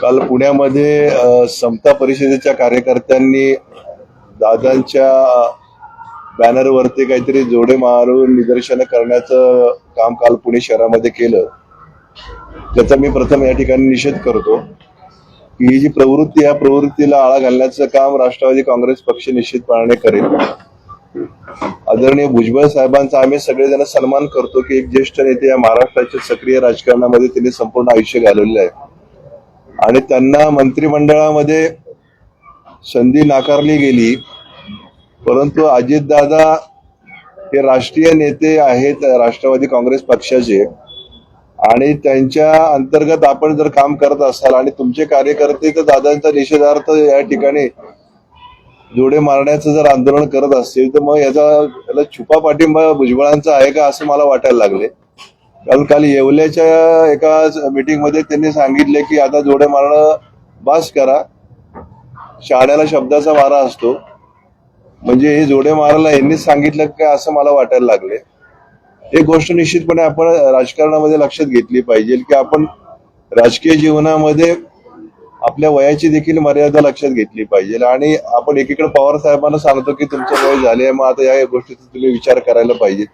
काल पुण्यामध्ये समता परिषदेच्या कार्यकर्त्यांनी दादांच्या बॅनरवरती काहीतरी जोडे मारून निदर्शनं करण्याचं काम काल पुणे शहरामध्ये केलं. त्याचा मी प्रथम या ठिकाणी निषेध करतो. की ही जी प्रवृत्ती या प्रवृत्तीला आळा घालण्याचं काम राष्ट्रवादी काँग्रेस पक्ष निश्चितपणाने करेल. आदरणीय भुजबळ साहेबांचा आम्ही सगळेजण सन्मान करतो की एक ज्येष्ठ नेते या महाराष्ट्राच्या सक्रिय राजकारणामध्ये त्यांनी संपूर्ण आयुष्य घालवलेलं आहे. आणि त्यांना मंत्रिमंडळामध्ये संधी नाकारली गेली. परंतु अजितदादा हे राष्ट्रीय नेते आहेत राष्ट्रवादी काँग्रेस पक्षाचे. आणि त्यांच्या अंतर्गत आपण जर काम करत असाल आणि तुमचे कार्यकर्ते तर दादांचा निषेधार्थ या ठिकाणी जोडे मारण्याचं जर आंदोलन करत असतील तर मग याचा याला छुपा पाठिंबा भुजबळांचा आहे का असं मला वाटायला लागले. काल काल येवल्याच्या एका मीटिंगमध्ये त्यांनी सांगितले की आता जोडे मारणं बास करा. शाळेला शब्दाचा वारा असतो. म्हणजे हे जोडे मारायला यांनीच सांगितलं का असं मला वाटायला लागले. एक गोष्ट निश्चितपणे आपण राजकारणामध्ये लक्षात घेतली पाहिजे की आपण राजकीय जीवनामध्ये आपल्या वयाची देखील मर्यादा लक्षात घेतली पाहिजे. आणि आपण एकीकडे पवार साहेबांना सांगतो की तुमचं वय झाले मग आता या गोष्टीचा तुम्ही विचार करायला पाहिजे.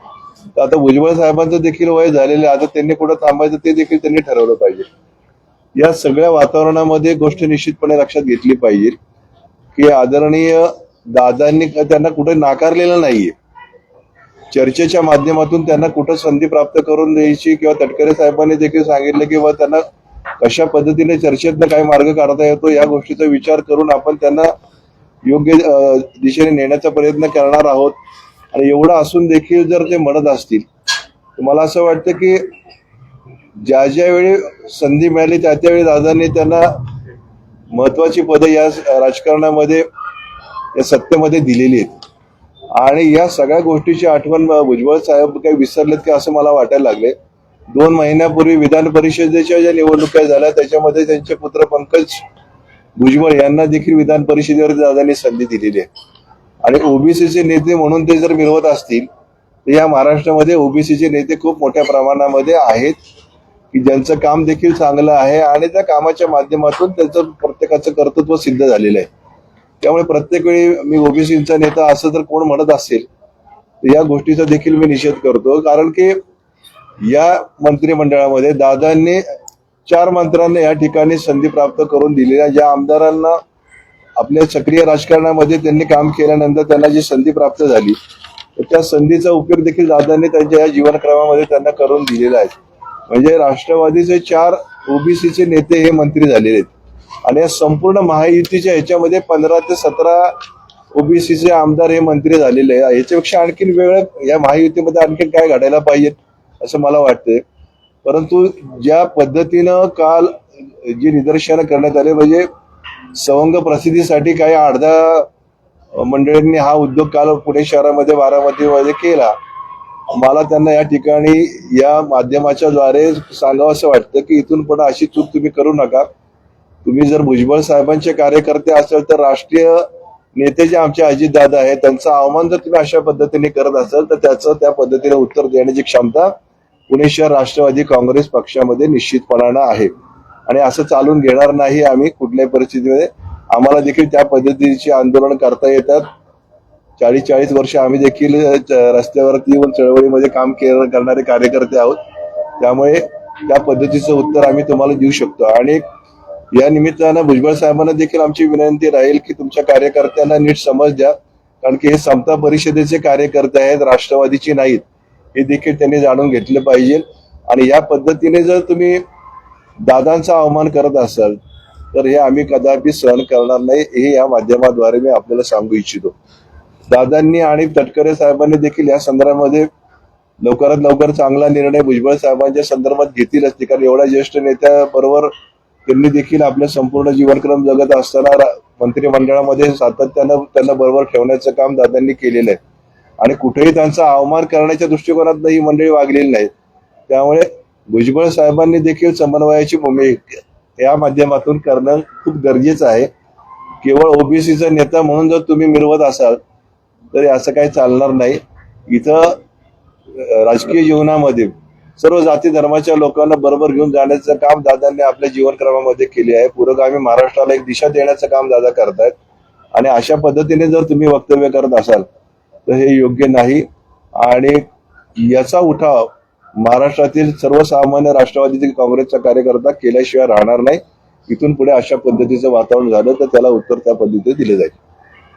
आता भुजबळ साहेबांचं देखील वय झालेले आहे. आता त्यांनी कुठं थांबायचं ते देखील त्यांनी ठरवलं पाहिजे. या सगळ्या वातावरणामध्ये गोष्ट निश्चितपणे लक्षात घेतली पाहिजे की आदरणीय दादांनी त्यांना कुठे नाकारलेलं नाहीये. चर्चेच्या माध्यमातून त्यांना कुठं संधी प्राप्त करून द्यायची किंवा तटकरे साहेबांनी देखील सांगितलं की बा त्यांना कशा पद्धतीने चर्चेतनं काही मार्ग काढता येतो या गोष्टीचा विचार करून आपण त्यांना योग्य दिशेने नेण्याचा प्रयत्न करणार आहोत. आणि एवढं असून देखील जर ते म्हणत असतील तर मला असं वाटतं की ज्या ज्या वेळी संधी मिळाली त्या त्यावेळी दादांनी त्यांना महत्वाची पदं या राजकारणामध्ये या सत्तेमध्ये दिलेली आहेत. आणि या सगळ्या गोष्टीची आठवण भुजबळ साहेब काही विसरलेत की असं मला वाटायला लागले. दोन महिन्यापूर्वी विधान परिषदेच्या ज्या निवडणुका झाल्या त्याच्यामध्ये त्यांचे पुत्र पंकज भुजबळ यांना देखील विधान परिषदेवर दादांनी संधी दिलेली आहे. आणि ओबीसीचे नेते म्हणून ते जर मिळवत असतील तर या महाराष्ट्रामध्ये ओबीसीचे नेते खूप मोठ्या प्रमाणामध्ये आहेत की ज्यांचं काम देखील चांगलं आहे आणि त्या कामाच्या माध्यमातून त्यांचं प्रत्येकाचं कर्तृत्व सिद्ध झालेलं आहे. त्यामुळे प्रत्येक वेळी मी ओबीसीचा नेता असं जर कोण म्हणत असेल तर या गोष्टीचा देखील मी निषेध करतो. कारण की या मंत्रिमंडळामध्ये दादांनी चार मंत्र्यांना या ठिकाणी संधी प्राप्त करून दिलेल्या ज्या आमदारांना आपल्या सक्रिय राजकारणामध्ये त्यांनी काम केल्यानंतर त्यांना जी संधी प्राप्त झाली तर त्या संधीचा उपयोग देखील दादांनी त्यांच्या या जीवनक्रमामध्ये त्यांना करून दिलेला आहे. म्हणजे राष्ट्रवादीचे चार ओबीसीचे नेते हे मंत्री झालेले आहेत. आणि या संपूर्ण महायुतीच्या ह्याच्यामध्ये पंधरा ते सतरा ओबीसीचे आमदार हे मंत्री झालेले आहे याच्यापेक्षा आणखीन वेगळं या महायुतीमध्ये आणखीन काय घडायला पाहिजे असं मला वाटतंय. परंतु ज्या पद्धतीनं काल जी निदर्शनं करण्यात आले म्हणजे सवंग प्रसिद्धीसाठी काही अर्धा मंडळींनी हा उद्योग काल पुणे शहरामध्ये बारामतीमध्ये केला. मला त्यांना या ठिकाणी या माध्यमाच्या द्वारे सांगावं असं वाटतं की इथून पण अशी चूक तुम्ही करू नका. तुम्ही जर भुजबळ साहेबांचे कार्यकर्ते असाल तर राष्ट्रीय नेते जे आमचे अजितदादा आहेत त्यांचा अवमान जर तुम्ही अशा पद्धतीने करत असाल तर त्याचं त्या पद्धतीने उत्तर देण्याची क्षमता पुणे शहर राष्ट्रवादी काँग्रेस पक्षामध्ये निश्चितपणानं आहे. आणि असं चालून घेणार नाही आम्ही कुठल्याही परिस्थितीमध्ये. आम्हाला देखील त्या पद्धतीची आंदोलन करता येतात. चाळीस चाळीस वर्ष आम्ही देखील रस्त्यावरती येऊन चळवळीमध्ये काम के- करणारे कार्यकर्ते आहोत. त्यामुळे त्या पद्धतीचं उत्तर आम्ही तुम्हाला देऊ शकतो. आणि या निमित्तानं भुजबळ साहेबांना देखील आमची विनंती राहील की तुमच्या कार्यकर्त्यांना नीट समज द्या. कारण की हे समता परिषदेचे कार्यकर्ते आहेत राष्ट्रवादीचे नाहीत. हे देखील त्यांनी जाणून घेतले पाहिजे. आणि या पद्धतीने जर तुम्ही दादांचा अवमान करत असाल तर हे आम्ही कदापि सहन करणार नाही हे या माध्यमाद्वारे मी आपल्याला सांगू इच्छितो. दादांनी आणि तटकरे साहेबांनी देखील या संदर्भामध्ये लवकरात लवकर चांगला निर्णय भुजबळ साहेबांच्या संदर्भात घेतीलच असते. कारण एवढ्या ज्येष्ठ नेत्याबरोबर त्यांनी देखील आपलं संपूर्ण जीवनक्रम जगत असताना मंत्रिमंडळामध्ये सातत्यानं त्यांना बरोबर ठेवण्याचं काम दादांनी केलेलं आहे. आणि कुठेही त्यांचा अवमान करण्याच्या दृष्टिकोनात ही मंडळी वागलेली नाही. त्यामुळे भुजबळ साहेबांनी देखील समन्वयाची भूमिका या माध्यमातून करणं खूप गरजेचं आहे. केवळ ओबीसीचा नेता म्हणून जर तुम्ही मिरवत असाल तरी असं काही चालणार नाही. इथं राजकीय जीवनामध्ये सर्व जाती धर्माच्या लोकांना बरोबर घेऊन जाण्याचं काम दादांनी आपल्या जीवनक्रमामध्ये केले आहे. पुरोगामी महाराष्ट्राला एक दिशा देण्याचं काम दादा करतायत. आणि अशा पद्धतीने जर तुम्ही वक्तव्य करत असाल तर हे योग्य नाही. आणि याचा उठाव महाराष्ट्रातील सर्वसामान्य राष्ट्रवादीतील काँग्रेसचा कार्यकर्ता केल्याशिवाय राहणार नाही. इथून पुढे अशा पद्धतीचं वातावरण झालं तर त्याला उत्तर त्या पद्धतीने दिले जाईल.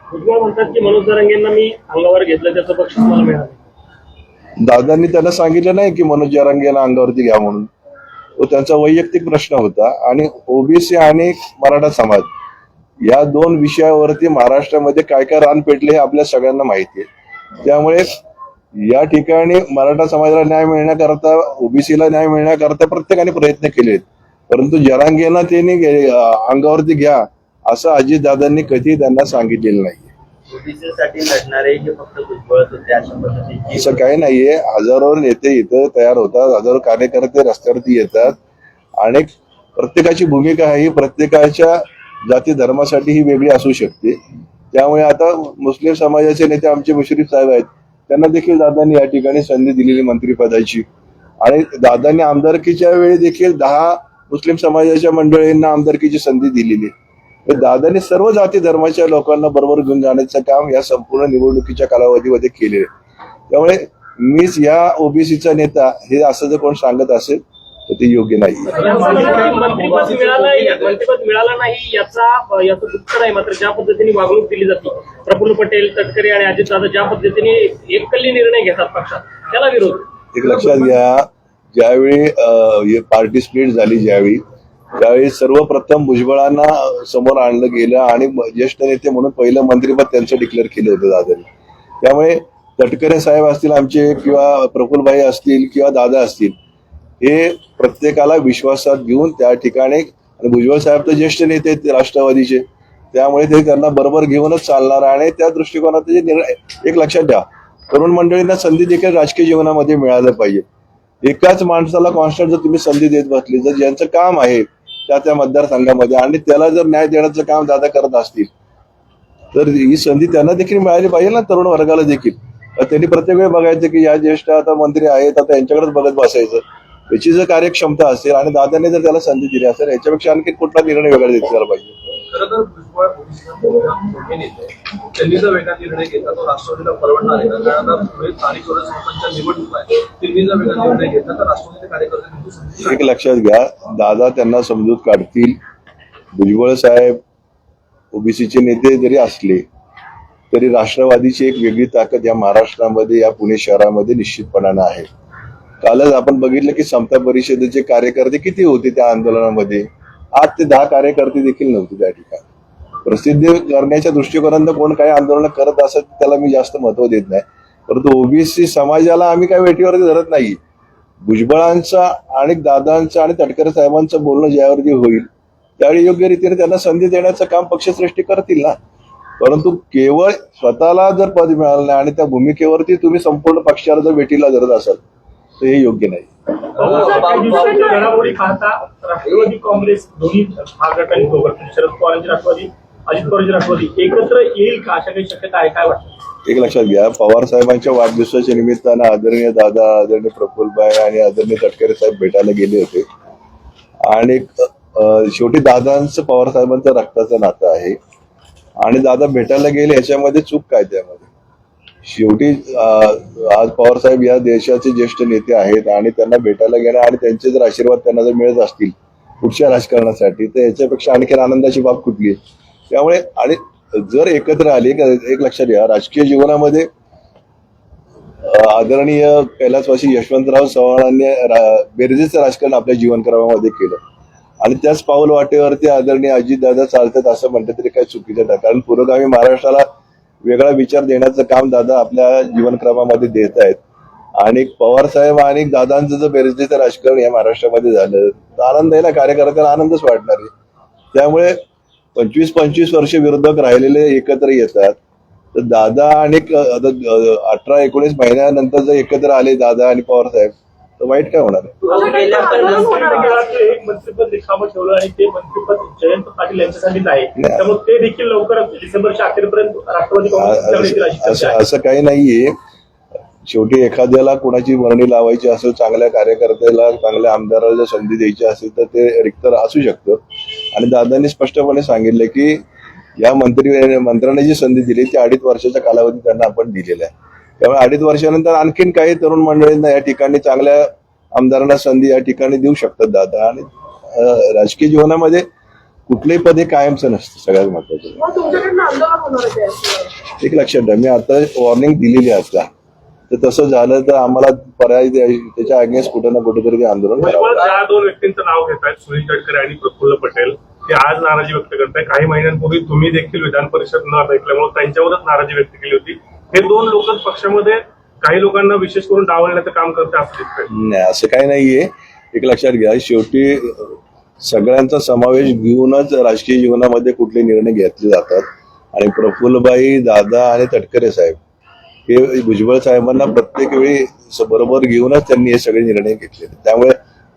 भुजबळ म्हणतात की मनोज जरांगेंना मी अंगावर घेतलं त्याचं बक्षीस मला मिळालं दादांनी त्यांना सांगितलं नाही की मनोज जरांगेला अंगावरती घ्या म्हणून. तो त्यांचा वैयक्तिक प्रश्न होता आणि ओबीसी आणि मराठा समाज या दोन विषयावरती महाराष्ट्रामध्ये काय काय रान पेटले हे आपल्या सगळ्यांना माहिती आहे. त्यामुळे या ठिकाणी मराठा समाजाला न्याय मिळण्याकरता ओबीसीला न्याय मिळण्याकरता प्रत्येकाने प्रयत्न केले आहेत परंतु जरांगेना त्यांनी अंगावरती घ्या असं अजितदादांनी कधी त्यांना सांगितलेलं नाही असं काही नाहीये. हजारो नेते इथं तयार होतात. हजारो कार्यकर्ते रस्त्यावरती येतात. आणि प्रत्येकाची भूमिका ही प्रत्येकाच्या जाती धर्मासाठी ही वेगळी असू शकते. त्यामुळे आता मुस्लिम समाजाचे नेते आमचे मुश्रीफ साहेब आहेत. त्यांना देखील दादांनी या ठिकाणी संधी दिलेली मंत्रीपदाची. आणि दादांनी आमदारकीच्या वेळी देखील दहा मुस्लिम समाजाच्या मंडळींना आमदारकीची संधी दिलेली. तर दादांनी सर्व जाती धर्माच्या लोकांना बरोबर घेऊन जाण्याचं काम या संपूर्ण निवडणुकीच्या कालावधीमध्ये केले त्यामुळे मीच या ओबीसीचा नेता हे असं जर कोण सांगत असेल तर ते योग्य नाही. मंत्रिपद मिळालं नाही याचा याचं दुःख नाही मात्र ज्या पद्धतीने वागणूक दिली जाते प्रफुल्ल पटेल तटकरे आणि अजितदादा ज्या पद्धतीने एककल्ली निर्णय घेतात पक्षात त्याला विरोध. एक लक्षात घ्या ज्यावेळी पार्टी स्प्लिट झाली ज्यावेळी त्यावेळी सर्वप्रथम भुजबळांना समोर आणलं गेलं आणि ज्येष्ठ नेते म्हणून पहिलं मंत्रिपद त्यांचं डिक्लेअर केलं होतं दादांनी. त्यामुळे तटकरे साहेब असतील आमचे किंवा प्रफुल्लभाई असतील किंवा दादा असतील हे प्रत्येकाला विश्वासात घेऊन त्या ठिकाणी आणि भुजबळ साहेब तर ज्येष्ठ नेते आहेत राष्ट्रवादीचे. त्यामुळे ते त्यांना बरोबर घेऊनच चालणार आणि त्या दृष्टिकोनात निर्णय एक लक्षात द्या तरुण मंडळींना संधी देखील राजकीय जीवनामध्ये मिळालं पाहिजे. एकाच माणसाला कॉन्स्टंट जर तुम्ही संधी देत बसली जर ज्यांचं काम आहे त्या त्या मतदारसंघामध्ये आणि त्याला जर न्याय देण्याचं काम दादा करत असतील तर ही संधी त्यांना देखील मिळाली पाहिजे ना तरुण वर्गाला देखील. त्यांनी प्रत्येक वेळ बघायचं की या ज्येष्ठ आता मंत्री आहेत आता यांच्याकडेच बघत बसायचं. याची जर कार्यक्षमता असेल आणि दादाने जर त्याला संधी दिली असेल याच्यापेक्षा आणखी कुठला निर्णय वेगळा घेतला पाहिजे. त्यांनी जर वेगळा निर्णय घेतला तो राष्ट्रवादीला परवडणार आहे. कारण आता पुढे स्थानिक स्वराज्य संस्थांच्या निवडणूक आहे. त्यांनी जर वेगळा निर्णय घेतला तर राष्ट्रवादीचे कार्यकर्ते एक लक्षात घ्या दादा त्यांना समजूत काढतील. भुजबळ साहेब ओबीसीचे नेते जरी असले तरी राष्ट्रवादीची एक वेगळी ताकद या महाराष्ट्रामध्ये या पुणे शहरामध्ये निश्चितपणानं आहे. कालच आपण बघितलं की समता परिषदेचे कार्यकर्ते किती होते त्या आंदोलनामध्ये? आठ ते दहा कार्यकर्ते देखील नव्हते त्या ठिकाणी. प्रसिद्धी करण्याच्या दृष्टिकोनात कोण काही आंदोलन करत असत त्याला मी जास्त महत्त्व देत नाही. परंतु ओबीसी समाजाला आम्ही काही वेटीवरती धरत नाही. भुजबळांचा आणि दादांचं आणि तटकरे साहेबांचं बोलणं ज्यावरती होईल त्यावेळी योग्य रीतीने त्यांना संधी देण्याचं काम पक्षश्रेष्ठी करतील ना? परंतु केवळ स्वतःला जर पद मिळालं नाही आणि त्या भूमिकेवरती तुम्ही संपूर्ण पक्षाला जर भेटीला धरत असाल तर हे योग्य नाही. दिवसांची घडामोडी पाहता राष्ट्रवादी काँग्रेस दोन्ही शरद पवारांची राष्ट्रवादी अजित पवारांची राष्ट्रवादी एकत्र येईल का? अशा काही शक्यता आहे काय वाटतं? एक लक्षात घ्या पवार साहेबांच्या वाढदिवसाच्या निमित्तानं आदरणीय दादा आदरणीय प्रफुल्लभाई आणि आदरणीय तटकरे साहेब भेटायला गेले होते. आणि शेवटी दादांचं पवार साहेबांचं रक्ताचं नातं आहे. आणि दादा भेटायला गेले ह्याच्यामध्ये चूक काय त्यामध्ये? शेवटी आज पवारसाहेब या देशाचे ज्येष्ठ नेते आहेत आणि त्यांना भेटायला घेणं आणि त्यांचे जर आशीर्वाद त्यांना जर मिळत असतील पुढच्या राजकारणासाठी तर याच्यापेक्षा आणखीन आनंदाची बाब कुठली आहे? त्यामुळे आणि जर एकत्र आले एक लक्षात घ्या राजकीय जीवनामध्ये आदरणीय कैलासवासी यशवंतराव चव्हाणांनी रा- बेरजेचं राजकारण आपल्या जीवनक्रमामध्ये केलं आणि त्याच पाऊल वाटेवरती आदरणीय अजितदादा चालतात असं म्हणतात तरी काही चुकीचं नाही कारण पुरोगामी महाराष्ट्राला वेगळा विचार देण्याचं काम दादा आपल्या जीवनक्रमामध्ये देत आहेत. आणि पवार साहेब आणि दादांचं जर बेरजेचं राजकारण या महाराष्ट्रामध्ये झालं तर आनंद आहे ना कार्यकर्त्याला आनंदच वाटणार आहे. त्यामुळे पंचवीस पंचवीस वर्ष विरोधक राहिलेले एकत्र येतात. तर दादा आणि आता अठरा एकोणीस महिन्यानंतर जर एकत्र आले दादा आणि पवार साहेब तर वाईट काय होणार आहे? गेल्या पन्नास मंत्रिमंडळाचं एक मंत्रिपद रिकामं ठेवलं आणि ते मंत्रिपद जयंत पाटील यांच्यासाठीच आहे. नाही. त्यामुळे ते देखील लवकरच डिसेंबरच्या अखेरपर्यंत राष्ट्रवादी काँग्रेस येतील अशी असं चर्चा असं आहे असं काही नाहीये. शेवटी एखाद्याला कोणाची वर्णी लावायची असेल चांगल्या कार्यकर्त्याला चांगल्या आमदाराला जर संधी द्यायची असेल तर ते रिक्त असू शकतं. आणि दादांनी स्पष्टपणे सांगितलं की या मंत्री मंत्र्यांनी जी संधी दिली ती अडीच वर्षाचा कालावधी त्यांना आपण दिलेला आहे त्यामुळे अडीच वर्षानंतर आणखीन काही तरुण मंडळींना या ठिकाणी चांगल्या आमदारांना संधी या ठिकाणी देऊ शकतात दादा. आणि राजकीय जीवनामध्ये कुठलंही पद हे कायमचं नसतं सगळ्यात महत्वाचं एक लक्षात ठेवा मी आता वॉर्निंग दिलेली आहे आता. तर तसं झालं तर आम्हाला पर्याय त्याच्या अगेन्स्ट कुठं ना कुठेतरी ते आंदोलन ज्या दोन व्यक्तींचं नाव घेत आहेत सुनील तटकरे आणि प्रफुल्ल पटेल. ते आज नाराजी व्यक्त करताय काही महिन्यांपूर्वी तुम्ही देखील विधान परिषद न भेटल्यामुळे त्यांच्यावरच नाराजी व्यक्त केली होती. हे दोन लोक पक्षामध्ये काही लोकांना विशेष करून डावलण्याचं काम करते असं नाही असं काही नाहीये. एक लक्षात घ्या शेवटी सगळ्यांचा समावेश घेऊनच राजकीय जीवनामध्ये कुठले निर्णय घेतले जातात. आणि प्रफुल्लबाई दादा आणि तटकरे साहेब हे भुजबळ साहेबांना प्रत्येक वेळी बरोबर घेऊनच त्यांनी हे सगळे निर्णय घेतले त्यामुळे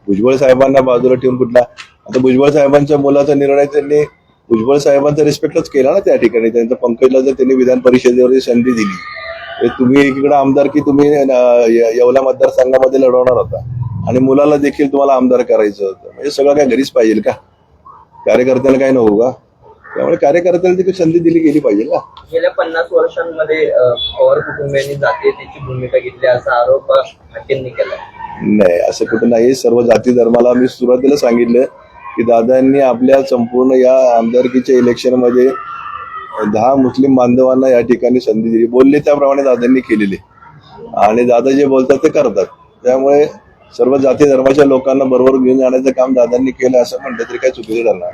भुजबळ साहेबांना बाजूला ठेवून कुठला आता भुजबळ साहेबांच्या मुलाचा निर्णय त्यांनी भुजबळ साहेबांचा रिस्पेक्टच केला ना त्या ठिकाणी. त्यांचं पंकजला जर त्यांनी विधान परिषदेवर संधी दिली तुम्ही एकीकडे आमदार की तुम्ही येवला मतदारसंघामध्ये लढवणार होता? आणि मुलाला देखील तुम्हाला आमदार करायचं होतं. म्हणजे सगळं काय घरीच पाहिजे का? कार्यकर्त्याला काय नको का? त्यामुळे कार्यकर्त्याला देखील संधी दिली गेली पाहिजे ना गेल्या पन्नास वर्षांमध्ये पवार कुटुंबियांनी जातीयतेची भूमिका घेतली असा आरोप केलाय नाही असं कुठं नाही. सर्व जाती धर्माला मी सुरुवातीला सांगितलं की दादांनी आपल्या संपूर्ण या आमदारकीच्या इलेक्शनमध्ये दहा मुस्लिम बांधवांना या ठिकाणी संधी दिली. बोलले त्याप्रमाणे दादांनी केलेली. आणि दादा जे बोलतात ते करतात. त्यामुळे सर्व जाती धर्माच्या लोकांना बरोबर घेऊन जाण्याचं काम दादांनी केलं असं म्हटलं तरी काही चुकीचं ठरणार